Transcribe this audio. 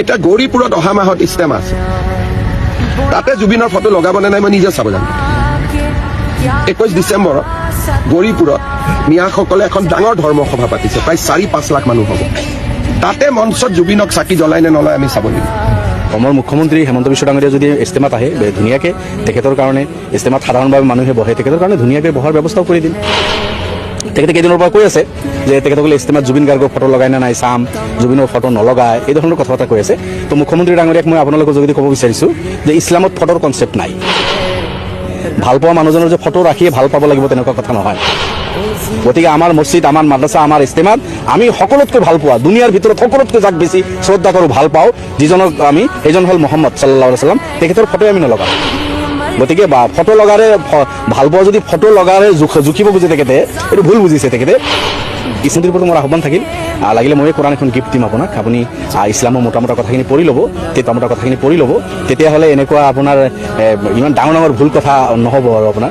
এতিয়া গৌৰীপুৰত অহা মাহত ইষ্টেমা আছে। তাতে জুবিনৰ ফটো লগাবনে নাই মই নিজে চাব যাম একৈছ ডিচেম্বৰত গৌৰীপুৰত মিয়াসকলে এখন ডাঙৰ ধৰ্মসভা পাতিছে, প্ৰায় চাৰি, পাঁচ লাখ মানুহ হ'ব। তাতে মঞ্চত জুবিনক চাকি জ্বলাই নে নলয় আমি চাব লাগিব। অসমৰ মুখ্যমন্ত্ৰী হেমন্ত বিশ্ব ডাঙৰীয়া যদি ইস্তেমাত আহে ধুনীয়াকৈ, তেখেতৰ কাৰণে ইস্তেমাত সাধাৰণভাৱে মানুহে বহে, তেখেতৰ কাৰণে ধুনীয়াকৈ বহাৰ ব্যৱস্থাও কৰি দিম। তেখেতে কেইদিনৰ পৰা কৈ আছে যে তেখেতসকলে ইস্তেমাত জুবিন গাৰ্গৰ ফটো লগাই নে নাই চাম, জুবিনৰ ফটো নলগাই এই ধৰণৰ কথা বাৰ্তা কৈ আছে। তো মুখ্যমন্ত্ৰী ডাঙৰীয়াক মই আপোনালোকৰ যোগেদি ক'ব বিচাৰিছোঁ যে ইছলামত ফটোৰ কনচেপ্ট নাই। ভালো পোৱা মানুহজনৰ যে ফটো ৰাখিয়ে ভালো পাব লাগিব তেনেকুৱা কথা নহয়। গতিকে আমাৰ মছজিদ, আমাৰ মাদ্ৰাছা, আমাৰ ইস্তেমাত আমি সকলোতকৈ ভালো পোৱা, দুনিয়াৰ ভিতৰত সকলোতকৈ যাক বেছি শ্ৰদ্ধা কৰোঁ, ভালো পাওঁ, যিজনক আমি, সেইজন হ'ল মহম্মদ চাল্লাহ চাল্লাম তেখেতৰ ফটোৱে আমি নলগাওঁ। গতিকে ফটো লগাৰে ভালো পোৱা যদি ফটো লগাৰে জোখ- জুখিব বুজি তেখেতে, এইটো ভুল বুজিছে তেখেতে। ইছলামীৰ প্ৰতি মোৰ আহ্বান থাকিল। লাগিলে ময়ে কোৰাণ এখন গিফ্ট দিম আপোনাক। আপুনি ইছলামৰ মোটা মোটা কথাখিনি পঢ়ি ল'ব তেতিয়া মোটা কথাখিনি পঢ়ি ল'ব। তেতিয়াহ'লে এনেকুৱা আপোনাৰ ইমান ডাঙৰ ডাঙৰ ভুল কথা নহ'ব আৰু আপোনাৰ।